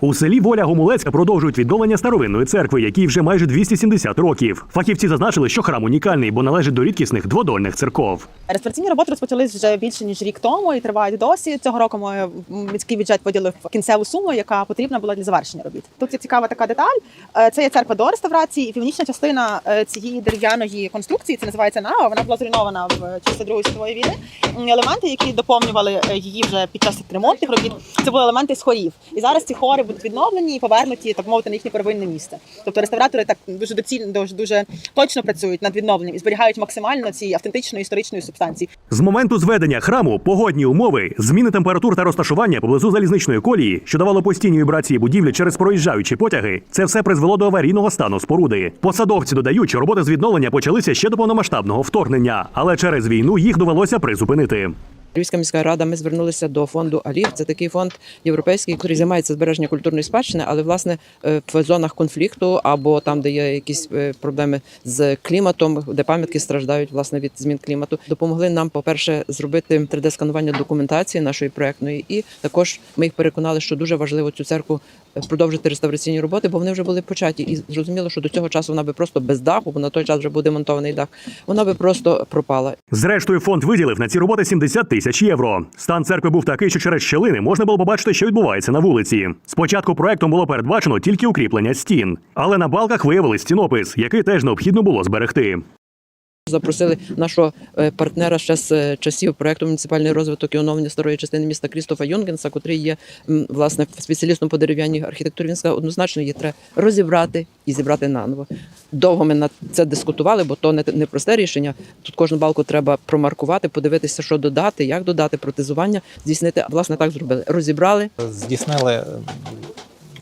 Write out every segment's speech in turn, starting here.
У селі Воля Гомулецька продовжують відновлення старовинної церкви, якій вже майже 270 років. Фахівці зазначили, що храм унікальний, бо належить до рідкісних дводольних церков. Реставраційні роботи розпочались вже більше ніж рік тому і тривають досі. Цього року ми міський бюджет поділив кінцеву суму, яка потрібна була для завершення робіт. Тут є цікава така деталь. Е, Це є церква до реставрації, і північна частина е, цієї дерев'яної конструкції, це називається нава. Вона була зруйнована в часи Другої світової війни. Елементи, які доповнювали е, її вже під час ремонтних робіт, це були елементи з хорів. І зараз ці хори будуть відновлені і повернуті, так мовити, на їхнє первинне місце. Тобто реставратори так дуже доцільно, дуже, дуже точно працюють над відновленням і зберігають максимально ці автентичної історичної субстанції. З моменту зведення храму погодні умови, зміни температур та розташування поблизу залізничної колії, що давало постійні вібрації будівлі через проїжджаючі потяги, це все призвело до аварійного стану споруди. Посадовці додають, що роботи з відновлення почалися ще до повномасштабного вторгнення, але через війну їх довелося призупинити. Львівська міська рада ми звернулися до фонду Алів. Це такий фонд європейський, який займається збереження культурної спадщини, але власне е, в зонах конфлікту або там, де є якісь е, проблеми з кліматом, де пам'ятки страждають власне від змін клімату. Допомогли нам, по-перше, зробити 3D-сканування документації нашої проектної, і також ми їх переконали, що дуже важливо цю церкву продовжити реставраційні роботи, бо вони вже були початі. І зрозуміло, що до цього часу вона би просто без даху, бо на той час вже був демонтований дах. Вона би просто пропала. Зрештою, фонд виділив на ці роботи 70 тисяч євро. Стан церкви був такий, що через щелини можна було побачити, що відбувається на вулиці. Спочатку проектом було передбачено тільки укріплення стін, але на балках виявили стінопис, який теж необхідно було зберегти. Запросили нашого е, партнера ще з е, часів проекту муніципальний розвиток і оновлення старої частини міста Крістофа Юнгенса, котрий є власне спеціалістом по дерев'яній архітектурі. Він сказав, однозначно її треба розібрати і зібрати наново. Довго ми на це дискутували, бо то не, просте рішення. Тут кожну балку треба промаркувати, подивитися, що додати, як додати протезування, здійснити. Власне так зробили. Розібрали, здійснили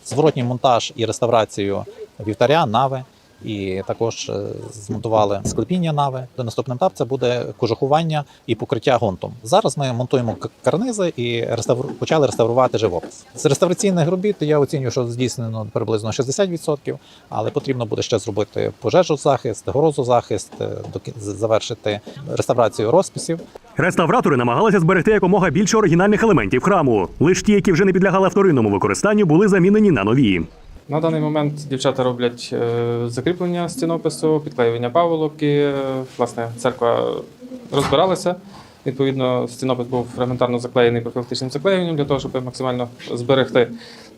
зворотній монтаж і реставрацію вівтаря, нави. І також е, змонтували склепіння нави. До наступним етап це буде кожухування і покриття ґрунтом. Зараз ми монтуємо карнизи і реставру... почали реставрувати живопис. З реставраційних робіт я оцінюю, що здійснено приблизно 60%, але потрібно буде ще зробити пожежозахист, грозозахист, е, доки- завершити реставрацію розписів. Реставратори намагалися зберегти якомога більше оригінальних елементів храму. Лиш ті, які вже не підлягали вторинному використанню, були замінені на нові. На даний момент дівчата роблять е, закріплення стінопису, підклеювання паволоки. Е, Власне, церква розбиралася. Відповідно, стінопис був фрагментарно заклеєний профілактичним заклеюванням для того, щоб максимально зберегти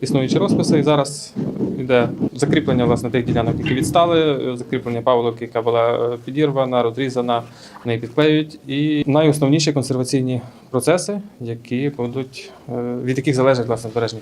існуючі розписи. І зараз йде закріплення власне тих ділянок, які відстали, закріплення паволоки, яка була е, підірвана, розрізана, неї підклеюють. І найосновніші консерваційні процеси, які будуть від яких залежить власне збереження.